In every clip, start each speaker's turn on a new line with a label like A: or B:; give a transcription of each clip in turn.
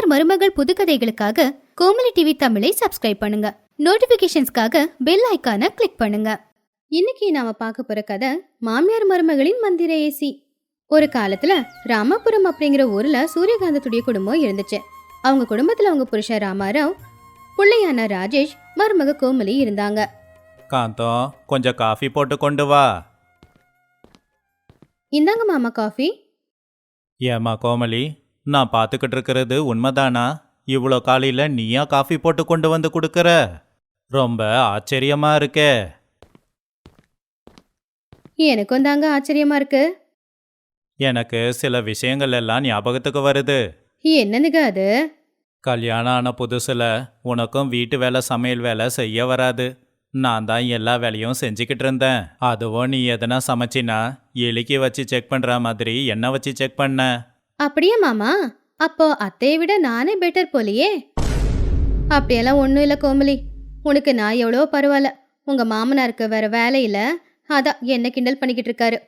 A: மாமியார் மருமகள் புதுக்கதைகளுக்காக கோமலி டிவி தமிழை சப்ஸ்கிரைப் பண்ணுங்க. நோட்டிபிகேஷன்ஸ்க்காக பெல் ஐகானை கிளிக் பண்ணுங்க. இன்னைக்கு நாம பார்க்க போற கதை மாமியார் மருமகளின் மந்திர ஏசி. ஒரு காலத்துல ராமாபுரம் அப்படிங்கிற ஊர்ல சூரியகாந்தத்துடைய குடும்பம் இருந்துச்சு. அவங்க குடும்பத்துல அவங்க புருஷன் ராமாராவ் பிள்ளையான ராஜேஷ் மருமக கோமலி இருந்தாங்க.
B: காந்தம் கொஞ்சம் காஃபி போட்டு கொண்டு வா.
A: இந்தாங்க மாமா காஃபி
B: ஏம்மா கோமலி நான் பார்த்துக்கிட்டு இருக்கிறது உண்மைதானா? இவ்வளோ காலையில் நீயா காஃபி போட்டு கொண்டு வந்து கொடுக்கற? ரொம்ப ஆச்சரியமா இருக்கே.
A: எனக்கும் தாங்க ஆச்சரியமா இருக்கு.
B: எனக்கு சில விஷயங்கள் எல்லாம் ஞாபகத்துக்கு வருது.
A: என்னதுங்க அது?
B: கல்யாணம் ஆன புதுசில் உனக்கும் வீட்டு வேலை சமையல் வேலை செய்ய வராது. நான் தான் எல்லா வேலையும் செஞ்சுக்கிட்டு இருந்தேன். அதுவும் நீ எதனா சமைச்சினா எலிக்கி வச்சு செக் பண்ணுற மாதிரி என்ன வச்சு செக் பண்ண?
A: அப்படியே மாமா? அப்போ அத்தையை விட நானே பெட்டர் போலியே. அப்படியெல்லாம் ஒன்றும் இல்லை கோமலி. உனக்கு நான் எவ்வளோ பரவாயில்ல. உங்கள் மாமனாருக்கு வேற வேலையில் அதான் என்ன கிண்டல் பண்ணிக்கிட்டு இருக்காரு.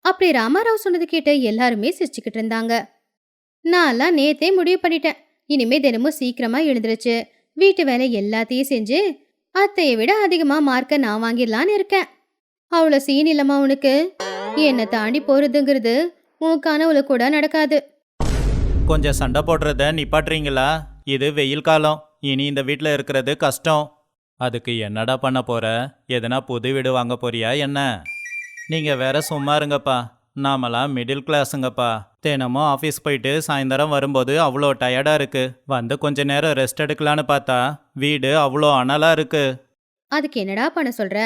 A: அப்படி ராமாராவ் சொன்னது கேட்டு எல்லாருமே சிரிச்சுக்கிட்டு இருந்தாங்க. நான்லாம் நேத்தே முடிவு பண்ணிட்டேன். இனிமே தினமும் சீக்கிரமா எழுந்துருச்சு. வீட்டு வேலை எல்லாத்தையும் செஞ்சு அத்தையை விட அதிகமா மார்க்க நான் வாங்கிடலான்னு இருக்கேன். அவ்வளோ சீன் இல்லம்மா உனக்கு. என்னை தாண்டி போறதுங்கிறது உன் கனவுல கூட நடக்காது.
B: கொஞ்சம் சண்டை போடுறத நிப்பாட்டுறீங்களா? இது வெயில் காலம். இனி இந்த வீட்டில் இருக்கிறது கஷ்டம். அதுக்கு என்னடா பண்ண போற? எதனா புது வீடு வாங்க போறியா என்ன? நீங்க வேற சும்மா இருங்கப்பா. நாமெல்லாம் மிடில் கிளாஸுங்கப்பா தினமும் ஆஃபீஸ் போயிட்டு சாயந்தரம் வரும்போது அவ்வளோ டயர்டாக இருக்கு. வந்து கொஞ்ச நேரம் ரெஸ்ட் எடுக்கலான்னு பார்த்தா வீடு அவ்வளோ அனலாக இருக்கு.
A: அதுக்கு என்னடா பண்ண சொல்ற?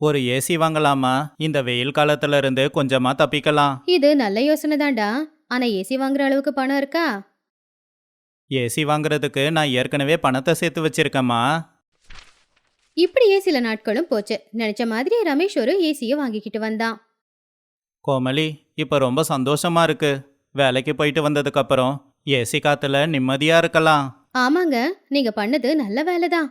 B: ஒரு ஏசி வாங்கலாமா? இந்த வெயில் காலத்துல இருந்து கொஞ்சமா தப்பிக்கலாம்.
A: இது நல்ல யோசனை தான்டா ஆனா ஏசி வாங்குற அளவுக்கு பணம் இருக்கா?
B: ஏசி வாங்குறதுக்கு நான் ஏற்கனவே பணத்தை சேர்த்து வச்சிருக்கேம்மா.
A: இப்படியே சில நாட்களும் போச்சு. நினைச்ச மாதிரி ரமேஷ் ஒரு ஏசிய வாங்கிக்கிட்டு வந்தான்.
B: கோமலி இப்போ ரொம்ப சந்தோஷமா இருக்கு. வேலைக்கு போயிட்டு வந்ததுக்கு அப்புறம் ஏசி காத்துல நிம்மதியா இருக்கலாம்.
A: ஆமாங்க நீங்க பண்ணது நல்ல வேலைதான்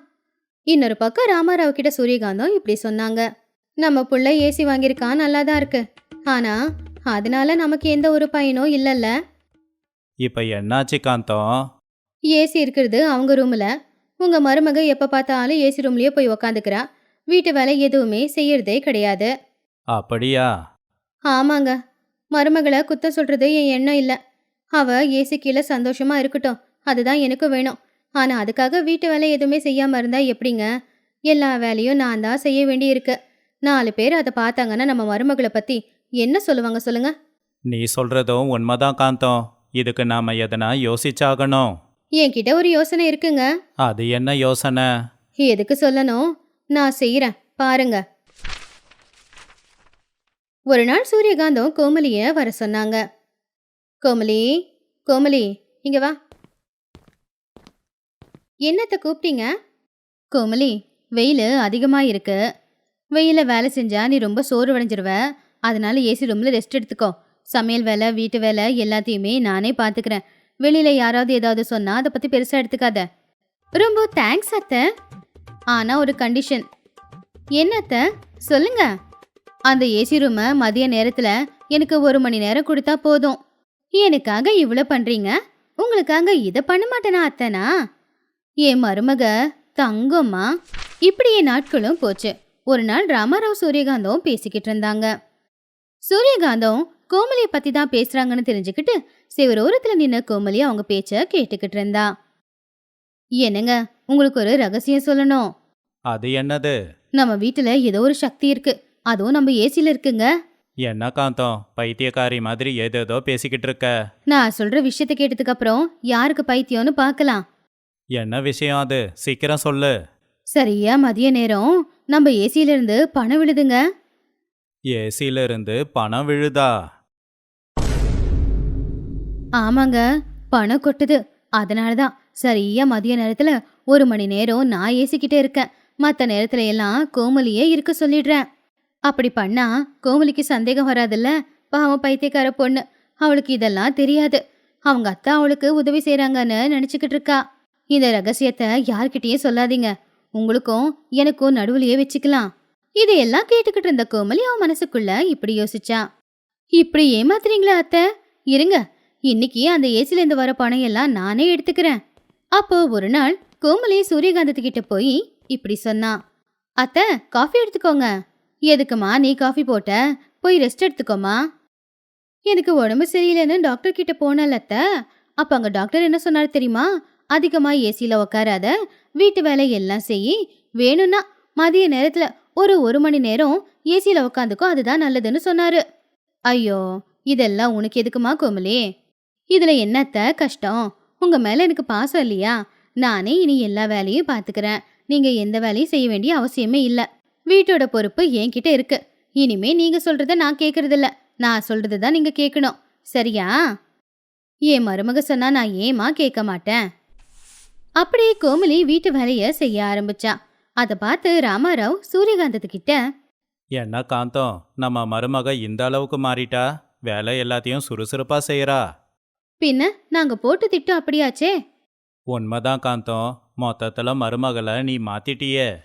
A: இன்னொரு பக்கம் ராமாராவ் கிட்ட சூரியகாந்தம் இப்படி சொன்னாங்க. நம்ம புள்ள ஏசி வாங்கியிருக்கான் நல்லாதான் இருக்கு. ஆனா அதனால நமக்கு எந்த ஒரு பயனும் இல்லல்ல.
B: இப்போ என்னாச்சு காந்தம்
A: ஏசி இருக்கிறது அவங்க ரூம்ல உங்க மருமக எப்ப பார்த்தாலும் ஏசி ரூம்லயே போய் உக்காந்துக்கிறா. வீட்டு வேலை எதுவுமே செய்யறதே கிடையாது.
B: அப்படியா?
A: ஆமாங்க. மருமகளை குத்த சொல்றது என் எண்ணம் இல்ல. அவ ஏசி கீழே சந்தோஷமா இருக்கட்டும். அதுதான் எனக்கும் வேணும். ஆனா அதுக்காக வீட்டு வேலை எதுவுமே செய்யாம இருந்தா எப்படிங்க? எல்லா வேலையும் நான் தான் செய்ய வேண்டி இருக்கு நாலு பேர் அதை பார்த்தாங்கன்னா நம்ம மருமகளை பத்தி என்ன சொல்லுவாங்க சொல்லுங்க?
B: நீ சொல்றதும் உண்மைதான் காந்தம். இதுக்கு நாம எதனா யோசிச்சாகணும்.
A: என்கிட்ட ஒரு யோசனை இருக்குங்க.
B: அது என்ன யோசனை?
A: எதுக்கு சொல்லணும்? நான் செய்யறேன் பாருங்க. ஒரு நாள் சூரியகாந்தம் கோமலிய வர சொன்னாங்க. கோமலி கோமலி இங்க வா. என்னத்த கூப்பிட்டீங்க கோமலி வெயில் அதிகமா இருக்கு வெயில வேலை செஞ்சா நீ ரொம்ப சோர்வடைஞ்சிருவ. அதனால ஏசி ரூம்ல ரெஸ்ட் எடுத்துக்கோ. சமையல் வேலை வீட்டு வேலை எல்லாத்தையுமே நானே பாத்துக்கிறேன். வெளியில யாராவது ஏதாவது சொன்னா அதை பத்தி பெருசா எடுத்துக்காத. ரொம்ப தேங்க்ஸ் அத்தை. ஆனா ஒரு கண்டிஷன் என்ன சொல்லுங்க. அந்த ஏசி ரூமை மதிய நேரத்துல எனக்கு ஒரு மணி நேரம் கொடுத்தா போதும். எனக்காக இவ்வளோ பண்றீங்க? உங்களுக்காக இதை பண்ண மாட்டேனா அத்தனா? என் மருமக தங்கம்மா இப்படியே நாட்களும் போச்சு. ஒரு நாள் ராமாராவ் சூரியகாந்தும் பேசிக்கிட்டு இருந்தாங்க. சூரியகாந்தம் கோமலியை பத்தி தான் பேசுறாங்கன்னு தெரிஞ்சுக்கிட்டு சிவரோரத்துல நின்ன கோமலி அவங்க பேச்ச கேட்டுக்கிட்டு இருந்தா. என்னங்க உங்களுக்கு ஒரு ரகசியம் சொல்லணும்.
B: அது என்னது?
A: நம்ம வீட்டுல ஏதோ ஒரு சக்தி இருக்கு. அதுவும் நம்ம ஏசில இருக்குங்க.
B: என்ன காந்தம்? பைத்தியக்காரி மாதிரி ஏதேதோ பேசிக்கிட்டு இருக்க.
A: நான் சொல்ற விஷயத்த கேட்டதுக்கு அப்புறம் யாருக்கு பைத்தியம்னு பார்க்கலாம்
B: என்ன விஷயம் அது? சீக்கிரம் சொல்லு.
A: சரியா மதிய நேரம். நம்ம ஏசில இருந்து பணம் விழுதுங்க.
B: ஏசியிலிருந்து இருந்து பணம் விழுதா?
A: ஆமாங்க பணம் கொட்டுது. அதனாலதான் சரியா மதிய நேரத்துல ஒரு மணி நேரம் நான் ஏசிக்கிட்டே இருக்கேன். மத்த நேரத்துல எல்லாம் கோமலியே இருக்க சொல்லிடுறேன். அப்படி பண்ணா கோமலிக்கு சந்தேகம் வராதுல்ல? பாவம் பைத்தியக்கார பொண்ணு. அவளுக்கு இதெல்லாம் தெரியாது. அவங்க அத்தா அவளுக்கு உதவி செய்யறாங்கன்னு நினைச்சுக்கிட்டு இருக்கா. இந்த ரகசியத்தை யார்கிட்டயும் சொல்லாதீங்க. உங்களுக்கும் எனக்கும் நடுவுலயே வச்சுக்கலாம். இதையெல்லாம் கேட்டுக்கிட்டு இருந்த கோமலி அவன் மனசுக்குள்ள இப்படி யோசிச்சா. இப்படி ஏமாத்துறீங்களா அத்தை? இருங்க இன்னைக்கு அந்த ஏசிலேருந்து வர பணம் எல்லாம் நானே எடுத்துக்கிறேன். அப்போ ஒரு நாள் கோமலி சூரியகாந்தத்துக்கிட்ட போய் இப்படி சொன்னா. அத்தை காஃபி எடுத்துக்கோங்க. எதுக்குமா நீ காஃபி போட்ட? போய் ரெஸ்ட் எடுத்துக்கோமா? எனக்கு உடம்பு சரியில்லைன்னு டாக்டர் கிட்ட போனல அத்தை. அப்போ அங்கே டாக்டர் என்ன சொன்னார் தெரியுமா? அதிகமாக ஏசியில் உக்காராத வீட்டு வேலை எல்லாம் செய் வேணும்னா மதிய நேரத்தில் ஒரு ஒரு மணி நேரம் ஏசியில் உக்காந்துக்கோ அதுதான் நல்லதுன்னு சொன்னாரு. ஐயோ இதெல்லாம் உனக்கு எதுக்குமா கோமலி இதில் என்னத்த கஷ்டம்? உங்கள் மேலே எனக்கு பாசம் இல்லையா? நானே இனி எல்லா வேலையும் பார்த்துக்கிறேன் நீங்கள் எந்த வேலையும் செய்ய வேண்டிய அவசியமே இல்லை. வீட்டோட பொறுப்பு என்கிட்ட இருக்கு. இனிமே நீங்கள் சொல்கிறத நான் கேட்குறதில்ல நான் சொல்கிறது தான் நீங்கள் கேட்கணும் சரியா? என் மருமக சொன்னா நான் ஏமா கேட்க மாட்டேன்? அப்படியே கோமலி வீட்டு வேலையை செய்ய ஆரம்பிச்சா. அதை பார்த்து ராமாராவ் சூரியகாந்தத்துக்கிட்ட
B: என்ன காந்தம்? நம்ம மருமக இந்த அளவுக்கு மாறிட்டா? வேலை எல்லாத்தையும் சுறுசுறுப்பா செய்யறா
A: பின்ன நாங்க போட்டு திட்டம் அப்படியாச்சே?
B: உண்மைதான் காந்தம். மொத்தத்துல மருமகளை நீ மாத்திட்டியே.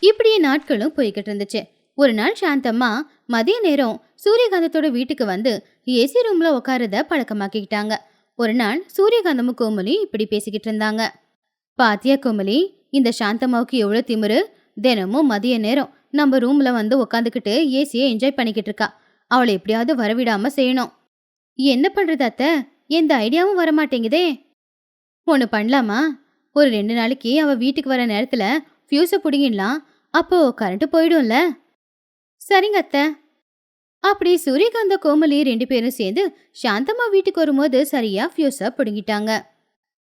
A: இப்படியே நாட்களும் போய்கிட்டு இருந்துச்சு. ஒரு நாள் சாந்தம்மா மதிய நேரம் சூரியகாந்தத்தோட வீட்டுக்கு வந்து ஏசி ரூம்ல உட்காரத பழக்கமாக்கிக்கிட்டாங்க. ஒரு நாள் சூரியகாந்தமும் கோமலி இப்படி பேசிக்கிட்டு இருந்தாங்க. பாத்தியா கோமலி இந்த சாந்தம்மாவுக்கு எவ்வளோ திமிரு? தினமும் மதிய நேரம் நம்ம ரூம்ல வந்து உட்காந்துக்கிட்டு ஏசியை என்ஜாய் பண்ணிக்கிட்டு இருக்கா. அவளை எப்படியாவது வரவிடாம செய்யணும். என்ன பண்றது அத்தை? எந்த ஐடியாவும் வர மாட்டேங்குதே ஒன்று பண்ணலாமா? ஒரு ரெண்டு நாளைக்கு அவள் வீட்டுக்கு வர நேரத்தில் ஃபியூஸை பிடிங்கிடலாம். அப்போ கரண்ட்டு போயிடும்ல. சரிங்க அத்தை. அப்படி சூரியகாந்த கோமலி ரெண்டு பேரும் சேர்ந்து சாந்தம்மா வீட்டுக்கு வரும்போது சரியா ஃபியூஸை பிடுங்கிட்டாங்க.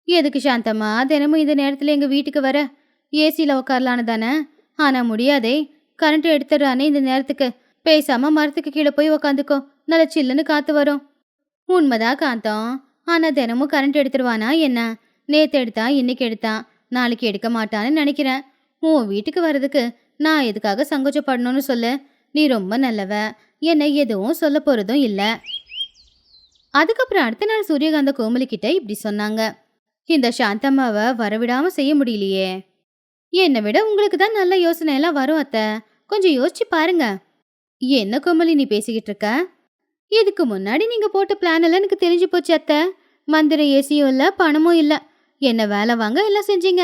A: எதுக்கு சாந்தம்மா? தினமும் இந்த நேரத்தில் எங்கள் வீட்டுக்கு வர? ஏசியில் உக்காரலான்னு தானே? ஆனால் முடியாதே. கரண்ட் எடுத்துடுறானே இந்த நேரத்துக்கு. பேசாமல் மரத்துக்கு கீழே போய் உக்காந்துக்கோ. நல்ல சில்லுன்னு காத்து வரும். உண்மைதான் காந்தம். ஆனால் தினமும் கரண்ட் எடுத்துருவானா என்ன? நேற்று எடுத்தா இன்னைக்கு எடுத்தான் நாளைக்கு எடுக்க மாட்டான்னு நினைக்கிறேன். உன் வீட்டுக்கு வர்றதுக்கு நான் எதுக்காக சங்கோச்சப்படணும்னு சொல்லு? நீ ரொம்ப நல்லவ. என்னை எதுவும் சொல்ல போகிறதும் இல்லை. அதுக்கப்புறம் அடுத்த நாள் சூரியகாந்த கோமலிக்கிட்ட இப்படி சொன்னாங்க. இந்த சாந்தம்மாவை வரவிடாம செய்ய முடியலையே. என்னை விட உங்களுக்கு தான் நல்ல யோசனை எல்லாம் வரும் அத்தை. கொஞ்சம் யோசிச்சு பாருங்க. என்ன கோமலி நீ பேசிக்கிட்டு இருக்க? இதுக்கு முன்னாடி நீங்க போட்ட பிளான் எல்லாம் எனக்கு தெரிஞ்சு போச்சு அத்தை. மந்திர ஏசியும் இல்ல பணமும் இல்ல. என்ன வேலை வாங்க எல்லாம் செஞ்சீங்க.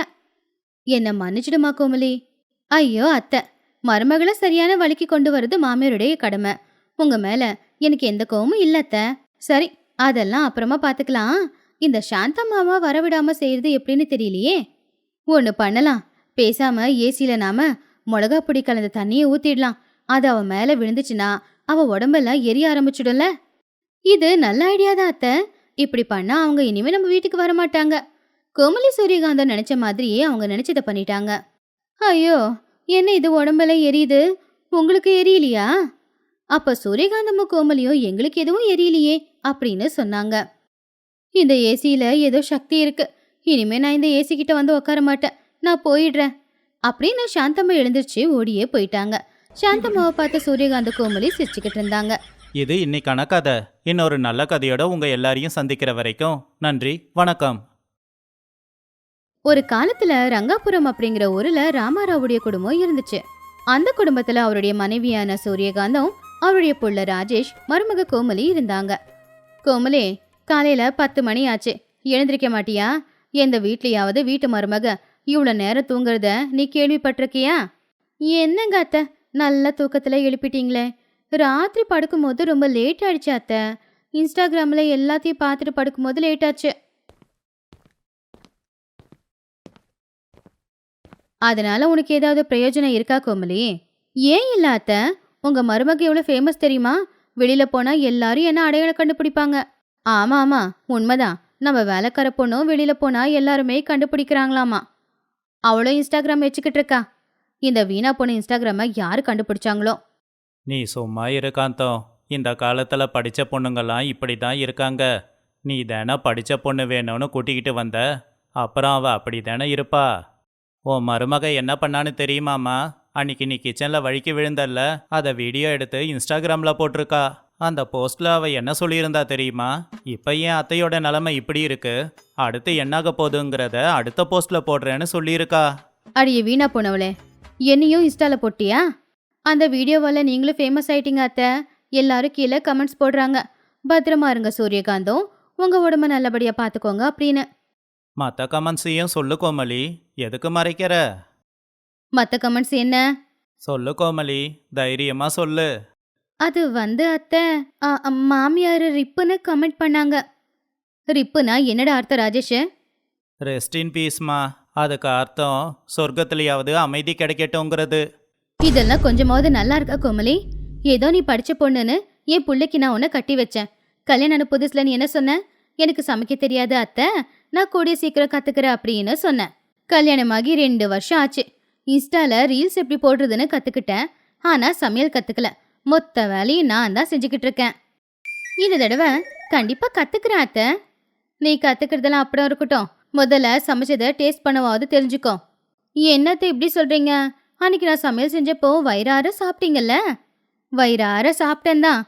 A: என்ன மன்னிச்சிடுமா கோமலி ஐயோ அத்தை. மருமகளை சரியான வழிக்கு கொண்டு வர்றது மாமியாருடைய கடமை. உங்க மேல எனக்கு எந்த கோவமும் இல்ல அத்த. சரி அதெல்லாம் அப்புறமா பாத்துக்கலாம். இந்த சாந்தம்மாவா வரவிடாம செய்யறது எப்படின்னு தெரியலையே. ஒன்று பண்ணலாம். பேசாம ஏசியில நாம மிளகா பொடி கலந்த தண்ணியை ஊத்திடலாம். அது அவ மேல விழுந்துச்சுன்னா அவ உடம்பெல்லாம் எரிய ஆரம்பிச்சிடும்ல. இது நல்ல ஐடியா தான் அத்தை. இப்படி பண்ணா அவங்க இனிமே நம்ம வீட்டுக்கு வர மாட்டாங்க. கோமலி சூரியகாந்தம் நினைச்ச மாதிரியே அவங்க நினைச்சதை பண்ணிட்டாங்க. ஐயோ என்ன இது உடம்பெல்லாம் எரியுது? உங்களுக்கு எரியலையா? அப்ப சூரியகாந்தமும் கோமலியும் எங்களுக்கு எதுவும் எரியலையே அப்படின்னு சொன்னாங்க. இந்த ஏசியில ஏதோ சக்தி இருக்கு. இனிமே நான் இந்த ஏசி கிட்ட வந்து உட்கார மாட்டேன். நான் போயிடுறேன். அப்படின்னு சாந்தம்மா எழுந்திருச்சு ஓடியே போயிட்டாங்க. சாந்தம்மாவை பார்த்த சூரியகாந்த கோமலி சிரிச்சுக்கிட்டு இருந்தாங்க.
B: இது இன்னைக்கான கதை. இன்னொரு நல்ல கதையோட உங்க எல்லாரையும் சந்திக்கிற வரைக்கும் நன்றி வணக்கம்.
A: ஒரு காலத்துல ரங்காபுரம் அப்படிங்கிற ஊர்ல ராமாராவுடைய குடும்பம் இருந்துச்சு. அந்த குடும்பத்துல அவருடைய மனைவியான சூரியகாந்தம் அவருடைய புள்ள ராஜேஷ் மருமக கோமலி இருந்தாங்க. கோமலி காலையில பத்து மணி ஆச்சு. எழுந்திருக்க மாட்டியா? எந்த வீட்லயாவது வீட்டு மருமக இவ்வளோ நேரம் தூங்குறத நீ கேள்விப்பட்டிருக்கியா? என்னங்க அத்தை நல்ல தூக்கத்துல எழுப்பிட்டீங்களே. ராத்திரி படுக்கும்போது ரொம்ப லேட் ஆயிடுச்சு அத்தை. இன்ஸ்டாகிராம்ல எல்லாத்தையும் பார்த்துட்டு படுக்கும்போது லேட் ஆச்சு. அதனால உனக்கு ஏதாவது பிரயோஜனம் இருக்கா கோமலி ஏன் இல்ல அத்தை? உங்க மருமக எவ்வளவு ஃபேமஸ் தெரியுமா? வெளியில போனா எல்லாரும் என்ன அடையாளம் கண்டுபிடிப்பாங்க? ஆமா ஆமா. உண்மைதான். நம்ம வேலைக்கார பொண்ணும் வெளியில போனா எல்லாருமே கண்டுபிடிக்கிறாங்களாமா. அவளும் இன்ஸ்டாகிராம் வச்சுக்கிட்டு இருக்கா. இந்த வீணா பொண்ணு இன்ஸ்டாகிராமை யாரு கண்டுபிடிச்சாங்களோ?
B: நீ சும்மா இரு காந்தம். இந்த காலத்துல படிச்ச பொண்ணுங்கெல்லாம் இப்படி தான் இருக்காங்க. நீ தானே படிச்ச பொண்ணு வேணும்னு கூட்டிக்கிட்டு வந்த. அப்புறம் அவ அப்படி தானே இருப்பா. உன் மருமக என்ன பண்ணான்னு தெரியுமாம்மா? அன்னைக்கு நீ கிச்சன்ல வழுக்கி விழுந்தல்ல. அதை வீடியோ எடுத்து இன்ஸ்டாகிராம்ல போட்டிருக்கா. அந்த போஸ்ட்ல அவ என்ன சொல்லியிருந்தா தெரியுமா? இப்ப என் அத்தையோட நிலைமை இப்படி இருக்கு. அடுத்து என்னாக போகுதுங்கிறத அடுத்த போஸ்ட்ல போடுறேன்னு சொல்லியிருக்கா.
A: அடிய வீணா போனவளே. என்னையும் இன்ஸ்டால போட்டியா? அந்த வீடியோவால நீங்களும் ஃபேமஸ் ஆயிட்டீங்க அத்தை. எல்லாரும் கீழே கமெண்ட்ஸ் போடுறாங்க. பத்திரமா இருங்க சூரியகாந்தம். உங்க உடம்ப நல்லபடியா பாத்துக்கோங்க அப்படின்னு.
B: மற்ற கமெண்ட்ஸையும் சொல்லு கோமலி எதுக்கு மறைக்கிற?
A: மத்த கமெண்ட்ஸ் என்ன?
B: சொல்லு கோமலி தைரியமா சொல்லு.
A: அது வந்து அத்தை மாமியார் ரிப்புன்னு கமெண்ட் பண்ணாங்க. ரிப்புனா என்னடா அர்த்தம் ராஜேஷ்?
B: ரெஸ்ட் இன் பீஸ்மா அதுக்கு அர்த்தம் சொர்க்கத்திலேயாவது அமைதி கிடைக்கட்டுங்கிறது
A: இதெல்லாம் கொஞ்சமாவது நல்லா இருக்கா கோமலி? ஏதோ நீ படிச்ச பொண்ணுன்னு என் புள்ளைக்கு நான் உன்னை கட்டி வச்சேன். கல்யாணம் புதுசுல நீ என்ன சொன்ன? எனக்கு சமைக்க தெரியாது அத்தை. நான் கூடிய சீக்கிரம் கத்துக்கிறேன் அப்படின்னு சொன்னேன். கல்யாணமாகி ரெண்டு வருஷம் ஆச்சு. இன்ஸ்டால ரீல்ஸ் எப்படி போடுறதுன்னு கத்துக்கிட்டேன். ஆனா சமையல் கத்துக்கல. மொத்த வேலையும் நான் தான் செஞ்சுக்கிட்டு இருக்கேன். இந்த தடவை கண்டிப்பா கத்துக்கிறேன் அத்தை. நீ கத்துக்கிறதெல்லாம் அப்புறம் இருக்கட்டும். முதல்ல சமைச்சதை டேஸ்ட் பண்ணவாவது தெரிஞ்சுக்கோ. என்னத்தை இப்படி சொல்றீங்க? அன்னைக்கு நான் சமையல் செஞ்சப்போ வயிறார சாப்பிட்டீங்கல்ல? வயிறார சாப்பிட்டேன் தான்.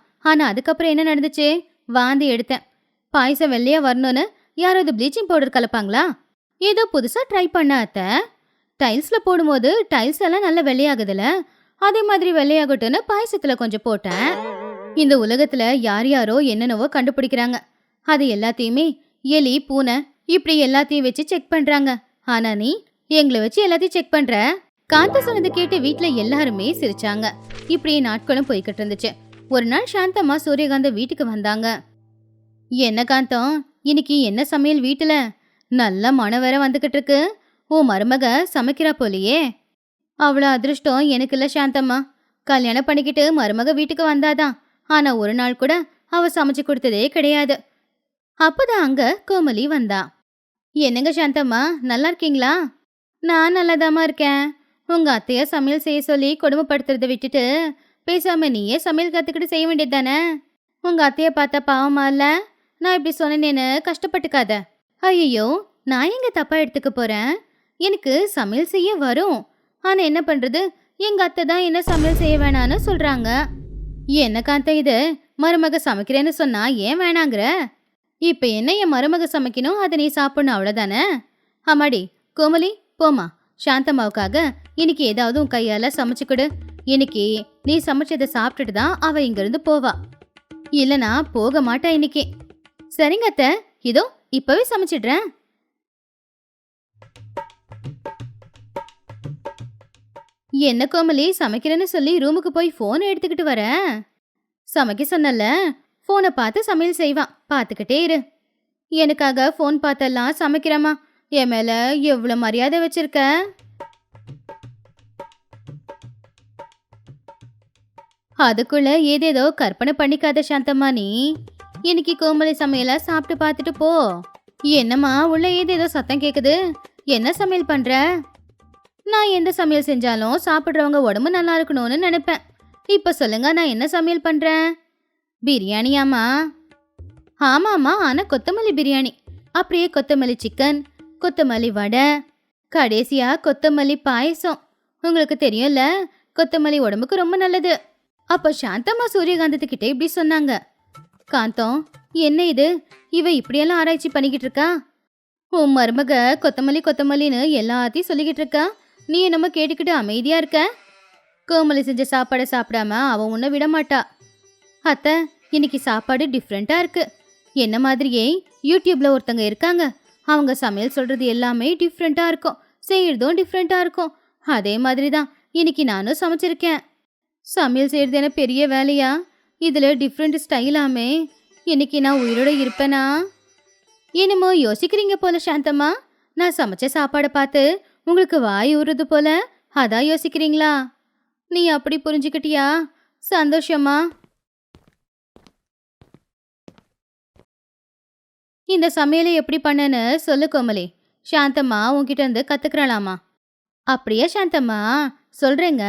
A: அதுக்கப்புறம் என்ன நடந்துச்சு? வாந்தி எடுத்தேன். பாயசம் வெள்ளையா வரணும்னு யாராவது ப்ளீச்சிங் பவுடர் கலப்பாங்களா? ஏதோ புதுசாக ட்ரை பண்ண அத்தை. டைல்ஸில் போடும்போது டைல்ஸ் எல்லாம் நல்லா வெள்ளையாகுதுல்ல. அதே மாதிரி வெள்ளையாகட்டும்னு பாயசத்துல கொஞ்சம் போட்டேன். இந்த உலகத்துல யார் யாரோ என்னென்னவோ கண்டுபிடிக்கிறாங்க. அது எல்லாத்தையுமே எலி பூனை இப்படி எல்லாத்தையும் வச்சு செக் பண்றாங்க. ஆனா நீ எங்களை வச்சு எல்லாத்தையும் செக் பண்ற? காந்த சொன்னது கேட்டு வீட்டுல எல்லாருமே சிரிச்சாங்க. இப்படியே நாட்களும் போய்கிட்டு இருந்துச்சு. ஒரு நாள் சாந்தம்மா சூரியகாந்த வீட்டுக்கு வந்தாங்க. என்ன காந்தம் இன்னைக்கு என்ன சமையல் வீட்டுல? நல்ல மனம் வேற வந்துகிட்டு இருக்கு. உன் மருமக சமைக்கிறா போலியே. அவ்வளோ அதிர்ஷ்டம் எனக்கு இல்லை சாந்தம்மா. கல்யாணம் பண்ணிக்கிட்டு மருமக வீட்டுக்கு வந்தாதான். ஆனால் ஒரு நாள் கூட அவ சமைச்சு கொடுத்ததே கிடையாது. அப்போதான் அங்க கோமலி வந்தா. என்னங்க சாந்தம்மா நல்லா இருக்கீங்களா? நான் நல்லாதாம்மா இருக்கேன். உங்கள் அத்தையை சமையல் செய்ய சொல்லி கொடுமைப்படுத்துறதை விட்டுட்டு பேசாம நீயே சமையல் கற்றுக்கிட்டு செய்ய வேண்டியது தானே உங்கள் அத்தையை பார்த்தா பாவமா இல்லை? நான் இப்படி சொன்னேன்னு கஷ்டப்பட்டுக்காத. ஐயோ நான் எங்க தப்பாக எடுத்துக்க போகிறேன் எனக்கு சமையல் செய்ய வரும். ஆனால் என்ன பண்ணுறது எங்கள் அத்தை தான் என்ன சமையல் செய்ய வேணான்னு சொல்கிறாங்க என்னக்கா அத்தை இது? மருமக சமைக்கிறேன்னு சொன்னால் ஏன் வேணாங்கிற? இப்போ என்ன என் மருமக சமைக்கணும்? அதை நீ சாப்பிடணும் அவ்வளோதானே அம்மாடி கோமலி போமா சாந்தம்மாவுக்காக இன்னைக்கு ஏதாவது உன் கையால் சமைச்சு கொடு. இன்னைக்கு நீ சமைச்சதை சாப்பிட்டுட்டு தான் அவள் இங்கேருந்து போவா. இல்லைனா போக மாட்டா இன்னைக்கு. சரிங்க அத்தை. இதோ இப்போவே சமைச்சிடுறேன். என்ன கோமலி சமைக்கிறேன்னு சொல்லி ரூமுக்கு போய் ஃபோன் எடுத்துக்கிட்டு வர? சமைக்க சொன்னல ஃபோனை பார்த்து சமையல் செய்வான். பார்த்துக்கிட்டே இரு. எனக்காக ஃபோன் பார்த்தெல்லாம் சமைக்கிறேம்மா என் மேலே எவ்வளோ மரியாதை வச்சிருக்க? அதுக்குள்ள ஏதேதோ கற்பனை பண்ணிக்காத சாந்தம்மா நீ. இன்னைக்கு கோமலி சமையலா சாப்பிட்டு பார்த்துட்டு போ. என்னம்மா உள்ள ஏதேதோ சத்தம் கேட்குது என்ன சமையல் பண்ணுற நான் எந்த சமையல் செஞ்சாலும் சாப்பிட்றவங்க உடம்பு நல்லா இருக்கணும்னு நினைப்பேன். இப்போ சொல்லுங்க நான் என்ன சமையல் பண்ணுறேன் பிரியாணியாம்மா? ஆமாம்மா ஆனால் கொத்தமல்லி பிரியாணி. அப்படியே கொத்தமல்லி சிக்கன் கொத்தமல்லி வடை கடைசியாக கொத்தமல்லி பாயசம். உங்களுக்கு தெரியும்ல கொத்தமல்லி உடம்புக்கு ரொம்ப நல்லது. அப்போ சாந்தம்மா சூரியகாந்தத்துக்கிட்ட இப்படி சொன்னாங்க. காந்தம் என்ன இது? இவ இப்படியெல்லாம் ஆராய்ச்சி பண்ணிக்கிட்டு இருக்கா? உன் மருமக கொத்தமல்லி கொத்தமல்லின்னு எல்லாத்தையும் சொல்லிக்கிட்டு இருக்கா? நீ என்னமோ கேட்டுக்கிட்டு அமைதியா இருக்க? கோமலி செஞ்ச சாப்பாடை சாப்பிடாம அவன் உன்னை விட மாட்டா. அத்தை இன்னைக்கு சாப்பாடு டிஃப்ரெண்ட்டாக இருக்கு. என்ன மாதிரியே யூடியூப்ல ஒருத்தங்க இருக்காங்க. அவங்க சமையல் சொல்றது எல்லாமே டிஃப்ரெண்ட்டாக இருக்கும். செய்யறதும் டிஃப்ரெண்ட்டாக இருக்கும். அதே மாதிரி தான் இன்னைக்கு நானும் சமைச்சிருக்கேன். சமையல் செய்யறது என பெரிய வேலையா? இதில் டிஃப்ரெண்ட் ஸ்டைலாமே. இன்னைக்கு நான் உயிரோட இருப்பேனா? என்னமோ யோசிக்கிறீங்க போல சாந்தம்மா. நான் சமைச்ச சாப்பாடை பார்த்து உங்களுக்கு வாய் ஊறுறது போல? அதான் யோசிக்கிறீங்களா? நீ அப்படி புரிஞ்சுக்கிட்டியா? சந்தோஷமா? இந்த சமையலை எப்படி பண்ணேன்னு சொல்லு கோமலி. சாந்தம்மா உன்கிட்ட இருந்து கத்துக்கிறாளாமா? அப்படியே சாந்தம்மா? சொல்றேங்க.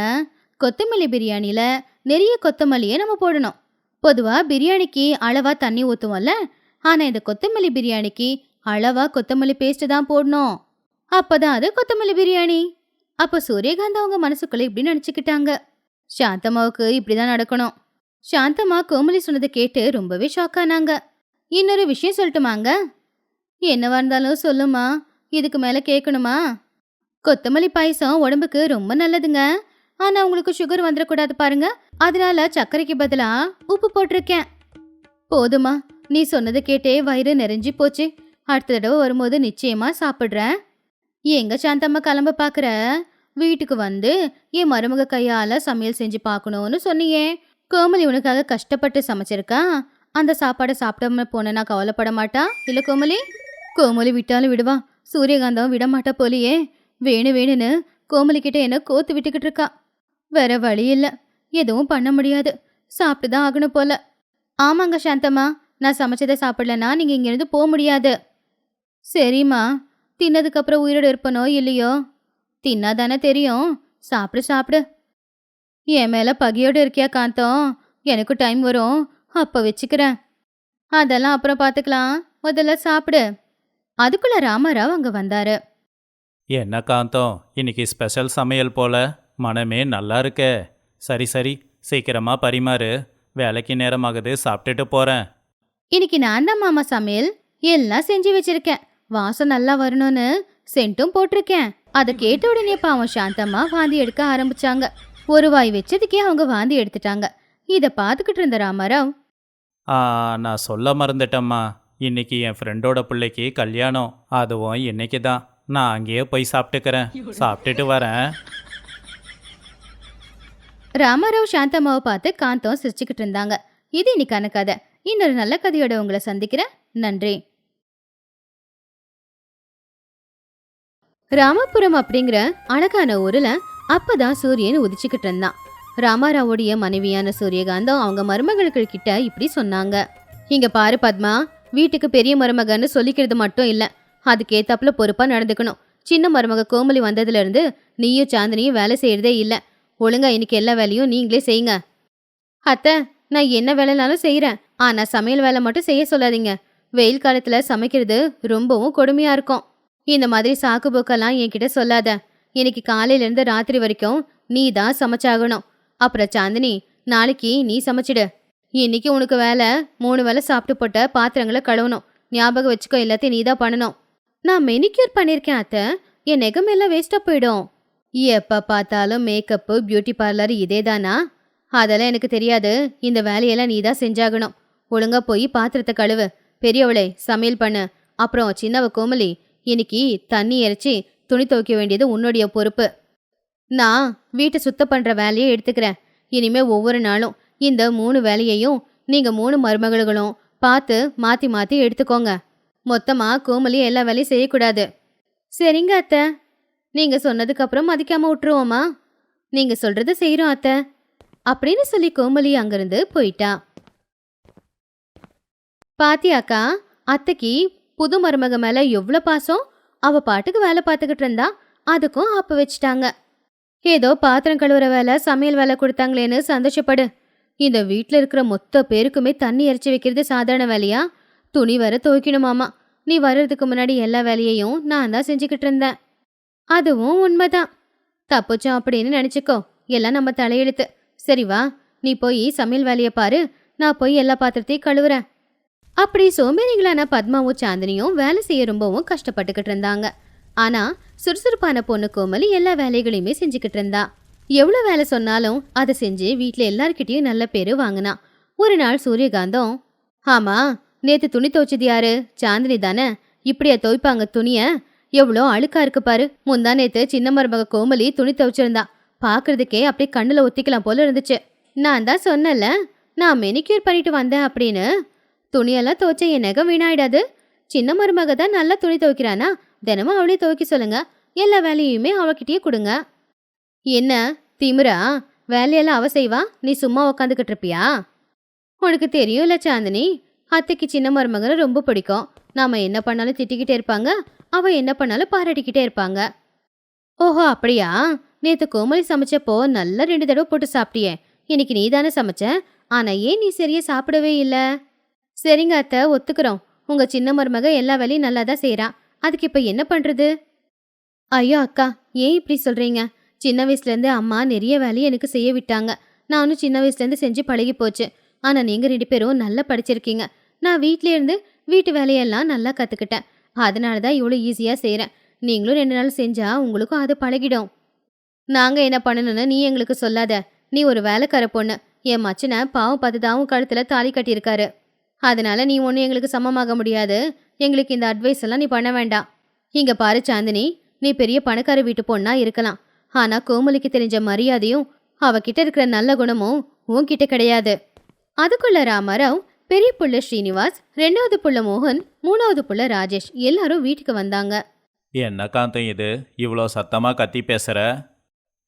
A: கொத்தமல்லி பிரியாணியில நிறைய கொத்தமல்லியை நம்ம போடணும். பொதுவா பிரியாணிக்கு அளவா தண்ணி ஊற்றுவோம்ல ஆனா இந்த கொத்தமல்லி பிரியாணிக்கு அளவா கொத்தமல்லி பேஸ்ட் தான் போடணும். அப்பதான் அது கொத்தமல்லி பிரியாணி. அப்ப சூரியகாந்த் அவங்க மனசுக்குள்ள இப்படி நினைச்சுக்கிட்டாங்க. சாந்தம்மாவுக்கு இப்படிதான் நடக்கணும். சாந்தம்மா கோமலி சொன்னதை கேட்டு ரொம்பவே ஷாக் ஆனாங்க. இன்னொரு விஷயம் சொல்லட்டுமாங்க? என்னவா இருந்தாலும் சொல்லுமா இதுக்கு மேல கேட்கணுமா? கொத்தமல்லி பாயசம் உடம்புக்கு ரொம்ப நல்லதுங்க. ஆனா உங்களுக்கு சுகர் வந்துடக்கூடாது பாருங்க. அதனால சர்க்கரைக்கு பதிலா உப்பு போட்டிருக்கேன். போதுமா நீ சொன்னதை கேட்டே வயிறு நிறைஞ்சி போச்சு. அடுத்த தடவை வரும்போது நிச்சயமா சாப்பிட்றேன். எங்க சாந்தம்மா கிளம்ப பாக்குற? வீட்டுக்கு வந்து என் மருமக கையால சமையல் செஞ்சு பார்க்கணும்னு சொன்னியே. கோமலி உனக்காக கஷ்டப்பட்டு சமைச்சிருக்கா? அந்த சாப்பாடை சாப்பிடாம போனேன்னா கவலைப்பட மாட்டா? இல்ல கோமலி? கோமலி விட்டாலும் விடுவா. சூரியகாந்தம் விட மாட்டா போலியே. வேணு வேணுன்னு கோமலி கிட்ட என்ன கோத்து விட்டுக்கிட்டு இருக்கா? வேற வழி இல்ல. எதுவும் பண்ண முடியாது. சாப்பிட்டு தான் ஆகணும் போல. ஆமாங்க சாந்தம்மா. நான் சமைச்சதை சாப்பிடலன்னா நீங்க இங்கிருந்து போக முடியாது. சரிம்மா. தின்னதுக்கு அப்புறம் உயிரோடு இருப்பனோ இல்லையோ? தின்னாதானே தெரியும். சாப்பிடு சாப்பிடு. என் மேல பகையோடு இருக்கியா காந்தம் எனக்கு டைம் வரும். அப்ப வச்சுக்கிறேன். அதெல்லாம் அப்புறம் பார்த்துக்கலாம் முதல்ல சாப்பிடு. அதுக்குள்ள ராமராவ் அங்க வந்தாரு.
B: என்ன காந்தம் இன்னைக்கு ஸ்பெஷல் சமையல் போல. மனமே நல்லா இருக்கே. சரி சரி. சீக்கிரமா பரிமாறு. வேலைக்கு நேரமாகுது. சாப்பிட்டுட்டு போறேன்.
A: இன்னைக்கு நான் தான் மாமா சமையல். எல்லாம் செஞ்சு வச்சிருக்கேன். வாசம் நல்லா வரணும்னு சென்ட்டும் போட்டிருக்கேன். அதை கேட்ட உடனே பாவம் சாந்தம்மா வாந்தி எடுக்க ஆரம்பிச்சாங்க. ஒரு வாய் வச்சதுக்கே அவங்க வாந்தி எடுத்துட்டாங்க. இத பாத்துக்கிட்டு இருந்த ராமராவ்
B: ஆ, நான் சொல்ல மறந்துட்டேம்மா. இன்னைக்கு என் ஃப்ரெண்டோட பிள்ளைக்கு கல்யாணம். அதுவும் இன்னைக்கு தான். நான் அங்கேயே போய் சாப்பிட்டுக்கிறேன். சாப்பிட்டுட்டு வரேன்.
A: ராமராவ் சாந்தம்மாவை பார்த்து காந்தம் சிரிச்சுக்கிட்டு இருந்தாங்க. இது இன்னைக்கான கதை. இன்னொரு நல்ல கதையோட உங்களை சந்திக்கிறேன். நன்றி. ராமபுரம் அப்படிங்கிற அழகான ஊர்ல அப்பதான் சூரியன் உதிச்சுக்கிட்டு இருந்தான். ராமாராவுடைய மனைவியான சூரியகாந்தம் அவங்க மருமகளுக்கு கிட்ட இப்படி சொன்னாங்க. இங்க பாரு பத்மா வீட்டுக்கு பெரிய மருமகன்னு சொல்லிக்கிறது மட்டும் இல்ல. அதுக்கேத்தாப்புல பொறுப்பா நடந்துக்கணும். சின்ன மருமக கோமலி வந்ததுல இருந்து நீயும் சாந்தினியும் வேலை செய்யறதே இல்ல. ஒழுங்கா இன்னைக்கு எல்லா வேலையும் நீங்களே செய்யுங்க. அத்தை நான் என்ன வேலைனாலும் செய்யறேன் ஆனா சமையல் வேலை மட்டும் செய்ய சொல்லாதீங்க. வெயில் காலத்துல சமைக்கிறது ரொம்பவும் கொடுமையா இருக்கும். இந்த மாதிரி சாக்கு போக்கெல்லாம் என்கிட்ட சொல்லாத. இன்னைக்கு காலையில இருந்து ராத்திரி வரைக்கும் நீ தான் சமைச்சாகணும். அப்புறம் சாந்தினி நாளைக்கு நீ சமைச்சிடு. இன்னைக்கு உனக்கு வேலை மூணு வேளை சாப்பிட்டு போட்ட பாத்திரங்களை கழுவணும். ஞாபகம் வச்சுக்கோ எல்லாத்தையும் நீ தான் பண்ணணும். நான் மெனிக்யூர் பண்ணியிருக்கேன் அத்தை. என் நெகம் எல்லாம் வேஸ்டா போயிடும். எப்போ பார்த்தாலும் மேக்கப்பு பியூட்டி பார்லர் இதே தானா? அதெல்லாம் எனக்கு தெரியாது. இந்த வேலையெல்லாம் நீ தான் செஞ்சாகணும். ஒழுங்கா போய் பாத்திரத்தை கழுவு. பெரியவளே சமையல் பண்ணு. அப்புறம் சின்னவ கோமலி இன்னைக்கு தண்ணி இறைச்சி துணி துவைக்க வேண்டியது உன்னுடைய பொறுப்பு. நான் வீட்டை சுத்தம் பண்ணுற வேலையை எடுத்துக்கிறேன். இனிமே ஒவ்வொரு நாளும் இந்த மூணு வேலையையும் நீங்கள் மூணு மருமகளும் பார்த்து மாற்றி மாற்றி எடுத்துக்கோங்க. மொத்தமாக கோமலி எல்லா வேலையும் செய்யக்கூடாது. சரிங்க அத்தை. நீங்கள் சொன்னதுக்கப்புறம் மதிக்காமல் விட்டுருவோமா நீங்கள் சொல்கிறத செய்கிறோம் அத்தை. அப்படின்னு சொல்லி கோமலி அங்கேருந்து போயிட்டா. பாத்தியாக்கா அத்தைக்கு புது மருமக மேல எவ்வளோ பாசம்? அவ பாட்டுக்கு வேலை பார்த்துக்கிட்டு இருந்தா அதுக்கும் ஆப்ப வச்சிட்டாங்க. ஏதோ பாத்திரம் கழுவுற வேலை சமையல் வேலை கொடுத்தாங்களேன்னு சந்தோஷப்படு. இந்த வீட்ல இருக்கிற மொத்த பேருக்குமே தண்ணி இறைச்சி வைக்கிறது சாதாரண வேலையா? துணி வர துவைக்கணுமாமா நீ வர்றதுக்கு முன்னாடி எல்லா வேலையையும் நான் தான் செஞ்சுக்கிட்டு இருந்தேன். அதுவும் உண்மைதான். தப்புச்சோம் அப்படின்னு நினைச்சுக்கோ. எல்லாம் நம்ம தலையெழுத்து. சரி வா நீ போய் சமையல் வேலையை பாரு. நான் போய் எல்லா பாத்திரத்தையும் கழுவுறேன். அப்படி சோம்பேறிகளான பத்மாவும் சாந்தினியும் வேலை செய்ய ரொம்பவும் கஷ்டப்பட்டுக்கிட்டு இருந்தாங்க. ஆனா சுறுசுறுப்பான பொண்ணு கோமலி எல்லா வேலைகளையுமே செஞ்சுக்கிட்டு இருந்தா. எவ்வளோ வேலை சொன்னாலும் அதை செஞ்சு வீட்டில் எல்லார்கிட்டயும் நல்ல பேரு வாங்கினா. ஒரு நாள் சூரியகாந்தம் ஆமா நேத்து துணி துவைச்சது யாரு? சாந்தினி தானே? இப்படியா துவைப்பாங்க துணிய? எவ்வளோ அழுக்கா இருக்கு பாரு. முந்தா நேத்து சின்ன மருமக கோமலி துணி துவைச்சிருந்தா. பார்க்கறதுக்கே அப்படியே கண்ணுல ஒத்திக்கலாம் போல இருந்துச்சு. நான் தான் சொன்னல நான் மெனிக்யூர் பண்ணிட்டு வந்தேன் அப்படின்னு துணியெல்லாம் துவைச்ச என் வீணாயிடாது. சின்ன மருமக தான் நல்லா துணி துவைக்கிறானா? தினமும் அவளே துவைக்க சொல்லுங்க. எல்லா வேலையுமே அவகிட்டயே கொடுங்க. என்ன திமிரா? வேலையெல்லாம் அவ செய்வா? நீ சும்மா உக்காந்துக்கிட்டு இருப்பியா? உனக்கு தெரியும்ல சாந்தினி. அத்தைக்கு சின்ன மருமகனை ரொம்ப பிடிக்கும். நாம என்ன பண்ணாலும் திட்டிக்கிட்டே இருப்பாங்க. அவ என்ன பண்ணாலும் பாராட்டிக்கிட்டே இருப்பாங்க. ஓஹோ அப்படியா? நேத்து கோமலி சமைச்சப்போ நல்லா ரெண்டு தடவை போட்டு சாப்பிட்டியே. இன்னைக்கு நீ தானே சமைச்ச? ஆனா ஏன் நீ சரியா சாப்பிடவே இல்லை? சரிங்க அத்தை ஒத்துக்கிறோம். உங்க சின்ன மருமக எல்லா வேலையும் நல்லா தான் செய்றா. அதுக்கு இப்ப என்ன பண்றது? ஐயோ அக்கா ஏன் இப்படி சொல்றீங்க? சின்ன வயசுலேருந்து அம்மா நிறைய வேலையை எனக்கு செய்ய விட்டாங்க. நானும் சின்ன வயசுலேருந்து செஞ்சு பழகி போச்சு. ஆனால் நீங்கள் ரெண்டு பேரும் நல்லா படிச்சிருக்கீங்க. நான் வீட்டிலேருந்து இருந்து வீட்டு வேலையெல்லாம் நல்லா கற்றுக்கிட்டேன் அதனால தான் இவ்வளோ ஈஸியாக செய்கிறேன் நீங்களும் ரெண்டு நாள் செஞ்சால் உங்களுக்கும் அது பழகிடும். நாங்கள் என்ன பண்ணணும்னு நீ எங்களுக்கு சொல்லாத. நீ ஒரு வேலைக்கார பொண்ணு. என் மச்சனை பாவம் பார்த்து தாவும் கழுத்தில் தாலி கட்டியிருக்காரு. அதனால நீ ஒன்றும் எங்களுக்கு சமமாக முடியாது. எங்களுக்கு இந்த அட்வைஸ் எல்லாம் நீ பண்ண வேண்டாம். இங்க பாரு சாந்தினி நீ பெரிய பணக்கார வீட்டு பொண்ணா இருக்கலாம். ஆனா கோமலிக்கு தெரிஞ்ச மரியாதையும் அவகிட்ட இருக்கிற நல்ல குணமும் உன்கிட்ட கிடையாது. அதுக்குள்ள ராமராவ் பெரிய புள்ள ஸ்ரீனிவாஸ் ரெண்டாவது புள்ள மோகன் மூணாவது புள்ள ராஜேஷ் எல்லாரும் வீட்டுக்கு வந்தாங்க.
B: என்ன காந்தம் இது? இவ்வளோ சத்தமாக கத்தி பேசுகிற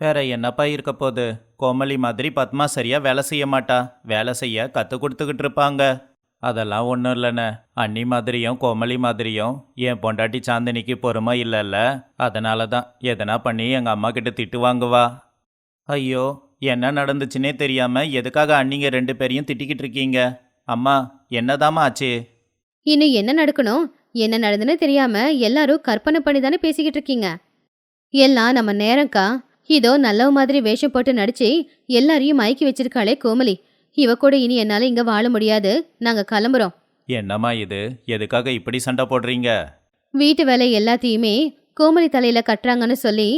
B: வேற என்னப்பா இருக்க போகுது? கோமலி மாதிரி பத்மா சரியா வேலை செய்ய மாட்டா. வேலை செய்ய கற்றுக் கொடுத்துக்கிட்டு இருப்பாங்க. அதெல்லாம் ஒன்றும் இல்லைண்ணே. அண்ணி மாதிரியும் கோமலி மாதிரியும் என் பொண்டாட்டி சாந்தினிக்கு பொறுமை இல்லைல்ல. அதனால தான் எதனா பண்ணி எங்கள் அம்மா கிட்ட திட்டு வாங்குவா. ஐயோ என்ன நடந்துச்சுன்னே தெரியாமல் எதுக்காக அண்ணிங்க ரெண்டு பேரையும் திட்டிக்கிட்டு இருக்கீங்க? அம்மா என்னதாம்மா ஆச்சு?
A: இன்னும் என்ன நடக்கணும்? என்ன நடந்துன்னு தெரியாம எல்லாரும் கற்பனை பண்ணி தானே பேசிக்கிட்டு இருக்கீங்க? எல்லாம் நம்ம நேரம்க்கா. இதோ நல்லவ மாதிரி வேஷம் போட்டு நடிச்சு எல்லாரையும் மயக்கி வச்சிருக்காளே கோமலி இவ கூட இனி என்னால இங்க வாழ முடியாது. நாங்க கிளம்புறோம்.
B: என்னம்மா இது? எதுக்காக இப்படி சண்டை போடுறீங்க?
A: வீட்டு வேலை எல்லாத்தையுமே கோமலி தலையில கட்டுறாங்கன்னு சொல்லி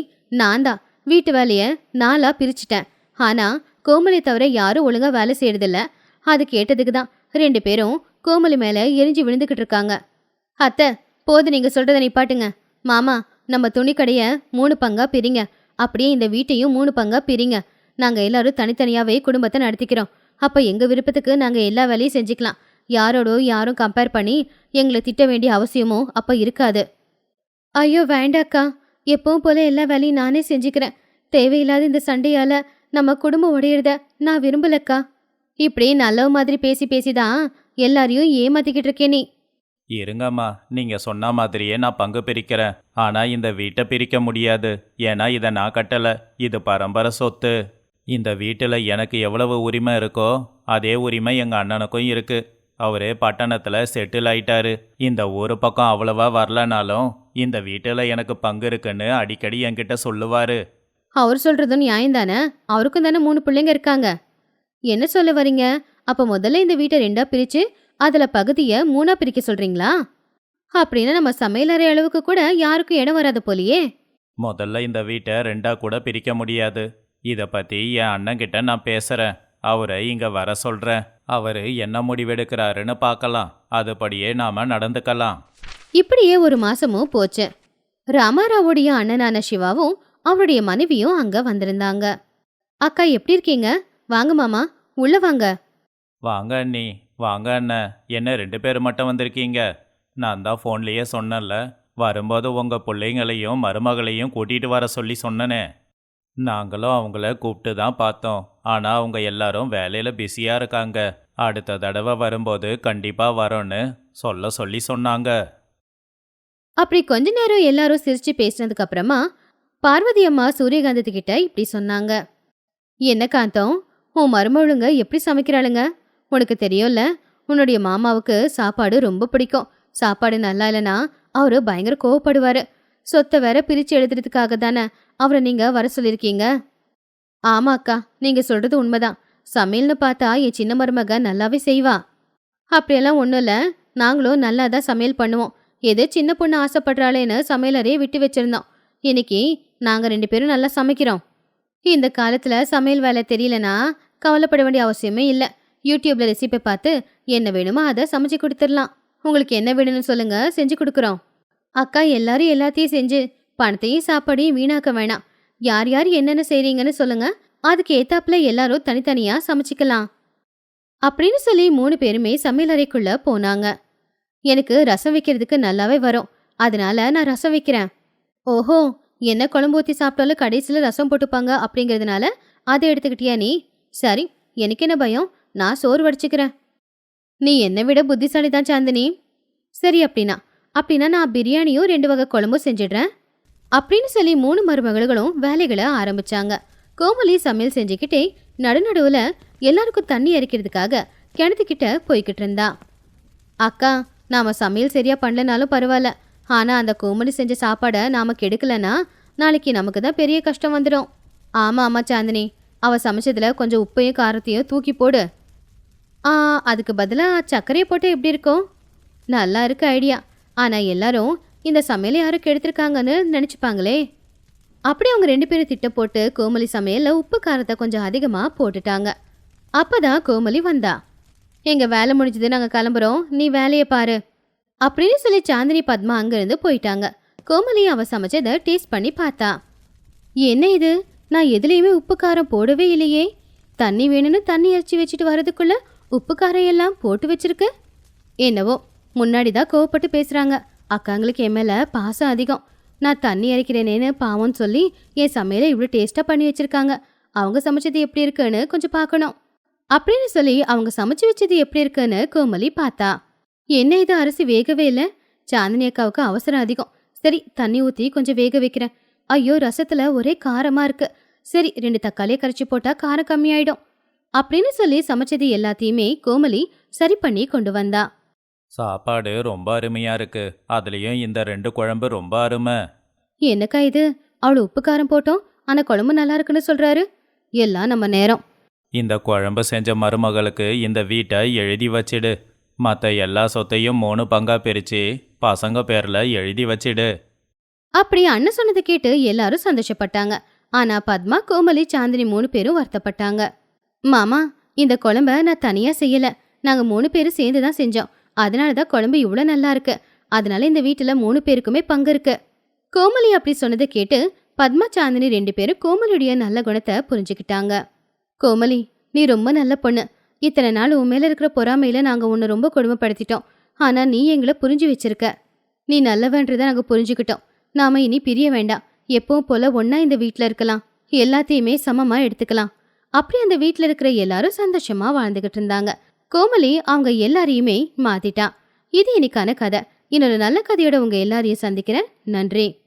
A: நான் தான். வீட்டு வேலைய நாளா பிரிச்சிட்டேன். ஆனா கோமலி தவிர யாரும் ஒழுங்கா வேலை செய்யறதில்ல. அது கேட்டதுக்கு தான் ரெண்டு பேரும் கோமலி மேல எரிஞ்சு விழுந்துகிட்டு இருக்காங்க. அத்தை போது நீங்க சொல்றத நிப்பாட்டுங்க. மாமா நம்ம துணிக்கடைய மூணு பங்கா பிரிங்க. அப்படியே இந்த வீட்டையும் மூணு பங்கா பிரிங்க. நாங்க எல்லாரும் தனித்தனியாவே குடும்பத்தை நடத்திக்கிறோம். அப்போ எங்கள் விருப்பத்துக்கு நாங்கள் எல்லா வேலையும் செஞ்சுக்கலாம். யாரோட யாரும் கம்பேர் பண்ணி எங்களை திட்ட வேண்டிய அவசியமோ அப்போ இருக்காது. ஐயோ வேண்டாக்கா. எப்பவும் போல எல்லா வேலையும் நானே செஞ்சுக்கிறேன். தேவையில்லாத இந்த சண்டையால் நம்ம குடும்பம் உடையிறத நான் விரும்பலக்கா. இப்படி நல்ல மாதிரி பேசி பேசிதான் எல்லாரையும் ஏமாத்திக்கிட்டு இருக்கே நீ.
B: இருங்கம்மா நீங்க சொன்ன மாதிரியே நான் பங்கு பிரிக்கிறேன். ஆனா இந்த வீட்டை பிரிக்க முடியாது. ஏன்னா இதை நான் கட்டல. இது பரம்பரை சொத்து. இந்த வீட்டில் எனக்கு எவ்வளவு உரிமை இருக்கோ அதே உரிமை எங்க அண்ணனுக்கும் இருக்கு. அவரே பட்டணத்தில் செட்டில் ஆயிட்டாரு. இந்த ஊரு பக்கம் அவ்வளவா வரலனாலும் இந்த வீட்டில் எனக்கு பங்கு இருக்குன்னு அடிக்கடி என்கிட்ட சொல்லுவாரு.
A: அவர் சொல்றதும் நியாயம் தானே அவருக்கும் தானே மூணு பிள்ளைங்க இருக்காங்க. என்ன சொல்ல வரீங்க? அப்ப முதல்ல இந்த வீட்டை ரெண்டா பிரிச்சு அதுல பகுதிய மூணா பிரிக்க சொல்றீங்களா? அப்படின்னா நம்ம சமையலறை அளவுக்கு கூட யாருக்கும் இடம் வராது போலியே.
B: முதல்ல இந்த வீட்டை ரெண்டா கூட பிரிக்க முடியாது. இதை பத்தி என் அண்ணன் கிட்ட நான் பேசுறேன். அவரை இங்க வர சொல்றேன். அவரு என்ன முடிவெடுக்கிறாருன்னு பார்க்கலாம். அதுபடியே நாம நடந்துக்கலாம்.
A: இப்படியே ஒரு மாசமும் போச்சு. ராமாராவுடைய அண்ணனான சிவாவும் அவருடைய மனைவியும் அங்க வந்திருந்தாங்க. அக்கா எப்படி இருக்கீங்க? வாங்க மாமா உள்ள வாங்க.
B: வாங்க அண்ணி வாங்க அண்ணன் என்ன ரெண்டு பேர் மட்டும் வந்திருக்கீங்க? நான் தான் ஃபோன்லேயே சொன்னேன்ல. வரும்போது உங்கள் பிள்ளைங்களையும் மருமகளையும் கூட்டிகிட்டு வர சொல்லி சொன்னனே. நாங்களும் அவங்கள கூப்பிட்டு தான் பார்த்தோம். ஆனால் அவங்க எல்லாரும் வேலையில் பிஸியாக இருக்காங்க. அடுத்த தடவை வரும்போது கண்டிப்பாக வரோன்னு சொல்ல சொல்லி சொன்னாங்க.
A: அப்படி கொஞ்ச நேரம் எல்லாரும் சிரிச்சு பேசினதுக்கு அப்புறமா பார்வதி அம்மா சூரியகாந்தத்து கிட்ட இப்படி சொன்னாங்க. என்ன காந்தம்? உன் மருமொழுங்க எப்படி சமைக்கிறாளுங்க? உனக்கு தெரியும்ல உன்னுடைய மாமாவுக்கு சாப்பாடு ரொம்ப பிடிக்கும். சாப்பாடு நல்லா இல்லைன்னா அவரு பயங்கர கோவப்படுவாரு. சொத்தை வேற பிரிச்சு எழுதுறதுக்காக தானே அவரை நீங்க வர சொல்லியிருக்கீங்க? ஆமா அக்கா. நீங்க சொல்றது உண்மைதான். சமையல்னு பார்த்தா என் சின்ன மருமக நல்லாவே செய்வா. அப்படியெல்லாம் ஒன்றும் இல்லை. நாங்களும் நல்லா தான் சமையல் பண்ணுவோம். எது சின்ன பொண்ணு ஆசைப்படுறாளேன்னு சமையலறையே விட்டு வச்சிருந்தோம். இன்னைக்கு நாங்கள் ரெண்டு பேரும் நல்லா சமைக்கிறோம். இந்த காலத்தில் சமையல் வேலை தெரியலனா கவலைப்பட வேண்டிய அவசியமே இல்லை. யூடியூப்ல ரெசிபி பார்த்து என்ன வேணுமோ அதை சமைச்சு கொடுத்துடலாம். உங்களுக்கு என்ன வேணும்னு சொல்லுங்க. செஞ்சு கொடுக்குறோம். அக்கா எல்லாரும் எல்லாத்தையும் செஞ்சு பணத்தையும் சாப்பாடையும் வீணாக்க வேணாம். யார் யார் என்னென்ன செய்றீங்கன்னு சொல்லுங்க. அதுக்கு ஏத்தாப்புல எல்லாரும் தனித்தனியா சமைச்சிக்கலாம். அப்படின்னு சொல்லி மூணு பேருமே சமையலறைக்குள்ள போனாங்க. எனக்கு ரசம் வைக்கிறதுக்கு நல்லாவே வரும். அதனால நான் ரசம் வைக்கிறேன். ஓஹோ என்ன குழம்பு ஊற்றி சாப்பிட்டாலும் கடைசியில் ரசம் போட்டுப்பாங்க அப்படிங்கிறதுனால அதை எடுத்துக்கிட்டியா நீ? சரி எனக்கு என்ன பயம்? நான் சோறு வடிச்சுக்கிறேன். நீ என்னை விட புத்திசாலி தான் சாந்தினி. சரி அப்படின்னா அப்படின்னா நான் பிரியாணியும் ரெண்டு வகை குழம்பும் செஞ்சிடுறேன். அப்படின்னு சொல்லி மூணு மருமகளும் வேலைகளை ஆரம்பிச்சாங்க. கோமலி சமையல் செஞ்சுக்கிட்டே நடுநடுவில் எல்லாருக்கும் தண்ணி இறக்கிறதுக்காக கிணத்துக்கிட்ட போய்கிட்டு இருந்தா. அக்கா நாம் சமையல் சரியாக பண்ணலனாலும் பரவாயில்ல. ஆனால் அந்த கோமலி செஞ்ச சாப்பாடை நாம கெடுக்கலனா நாளைக்கு நமக்கு தான் பெரிய கஷ்டம் வந்துடும் ஆமாம் ஆமாம் சாந்தினி. அவள் சமைச்சதில் கொஞ்சம் உப்பையும் காரத்தையும் தூக்கி போடு. ஆ அதுக்கு பதிலாக சர்க்கரையை போட்டு எப்படி இருக்கும்? நல்லா இருக்கு ஐடியா. ஆனால் எல்லாரும் இந்த சமையலை யாரும் கெடுத்திருக்காங்கன்னு நினச்சிப்பாங்களே. அப்படி அவங்க ரெண்டு பேரும் திட்டம் போட்டு கோமலி சமையலில் உப்பு காரத்தை கொஞ்சம் அதிகமாக போட்டுட்டாங்க. அப்பதான் கோமலி வந்தா. எங்கள் வேலை முடிஞ்சது நாங்கள் கிளம்புறோம். நீ வேலையை பாரு. அப்படின்னு சொல்லி சாந்தினி பத்மா அங்கேருந்து போயிட்டாங்க. கோமலி அவள் சமைச்சதை டேஸ்ட் பண்ணி பார்த்தா. என்ன இது? நான் எதுலேயுமே உப்பு காரம் போடவே இல்லையே. தண்ணி வேணும்னு தண்ணி அரைச்சி வச்சுட்டு வரதுக்குள்ளே உப்பு காரம் எல்லாம் போட்டு வச்சிருக்கு. என்னவோ முன்னாடி தான் கோவப்பட்டு பேசுகிறாங்க அக்காங்களுக்கு என் மேல பாசம் அதிகம். நான் தண்ணி அரைக்கிறேனேன்னு பாவம்னு சொல்லி என் சமையலை இவ்வளோ டேஸ்ட்டாக பண்ணி வச்சிருக்காங்க. அவங்க சமைச்சது எப்படி இருக்குன்னு கொஞ்சம் பார்க்கணும். அப்படின்னு சொல்லி அவங்க சமைச்சு வச்சது எப்படி இருக்குன்னு கோமலி பார்த்தா என்ன இது அரிசி வேகவே இல்லை? சாந்தினி அக்காவுக்கு அவசரம் அதிகம். சரி தண்ணி ஊற்றி கொஞ்சம் வேக வைக்கிறேன். ஐயோ ரசத்துல ஒரே காரமா இருக்கு. சரி ரெண்டு தக்காளியை கரைச்சி போட்டா காரம் கம்மியாயிடும். அப்படின்னு சொல்லி சமைச்சது எல்லாத்தையுமே கோமலி சரி பண்ணி கொண்டு வந்தா.
B: சாப்பாடு ரொம்ப அருமையா இருக்கு. அதுலயும் இந்த ரெண்டு குழம்பு ரொம்ப அருமை.
A: என்னக்கா இது? அவளு உப்பு காரம் போட்டோம். ஆனா குழம்பு நல்லா இருக்குன்னு சொல்றாரு. எல்லாம் நம்ம நேரம்.
B: இந்த குழம்பு செஞ்ச மருமகளுக்கு இந்த வீட்டை எழுதி வச்சிடு. மற்ற எல்லா சொத்தையும் மூணு பங்கா பிரிச்சு பசங்க பேர்ல எழுதி வச்சிடு.
A: அப்படி அண்ணன் சொன்னதை கேட்டு எல்லாரும் சந்தோஷப்பட்டாங்க. ஆனா பத்மா கோமலி சாந்தினி மூணு பேரும் வருத்தப்பட்டாங்க. மாமா இந்த குழம்ப நான் தனியா செய்யல. நாங்க மூணு பேரும் சேர்ந்து தான் செஞ்சோம். அதனால தான் குழம்பு இவ்வளோ நல்லா இருக்கு. அதனால இந்த வீட்டுல மூணு பேருக்குமே பங்கு இருக்கு. கோமலி அப்படி சொன்னதை கேட்டு பத்மா சாந்தினி ரெண்டு பேரும் கோமலியுடைய நல்ல குணத்தை புரிஞ்சுக்கிட்டாங்க. கோமலி நீ ரொம்ப நல்ல பொண்ணு. இத்தனை நாள் உன் மேல இருக்கிற பொறாமையில நாங்க உன்னை ரொம்ப கொடுமைப்படுத்திட்டோம். ஆனா நீ எங்களை புரிஞ்சு வச்சிருக்க. நீ நல்லவன்றதை நாங்க புரிஞ்சுக்கிட்டோம். நாம இனி பிரிய வேண்டாம். எப்பவும் போல ஒன்னா இந்த வீட்ல இருக்கலாம். எல்லாத்தையுமே சமமா எடுத்துக்கலாம். அப்படி அந்த வீட்ல இருக்கிற எல்லாரும் சந்தோஷமா வாழ்ந்துகிட்டு இருந்தாங்க. கோமலி அவங்க எல்லாரையுமே மாத்திட்டா. இது இன்னைக்கான கதை. இன்னொரு நல்ல கதையோட உங்க எல்லாரையும் சந்திக்கிறேன். நன்றி.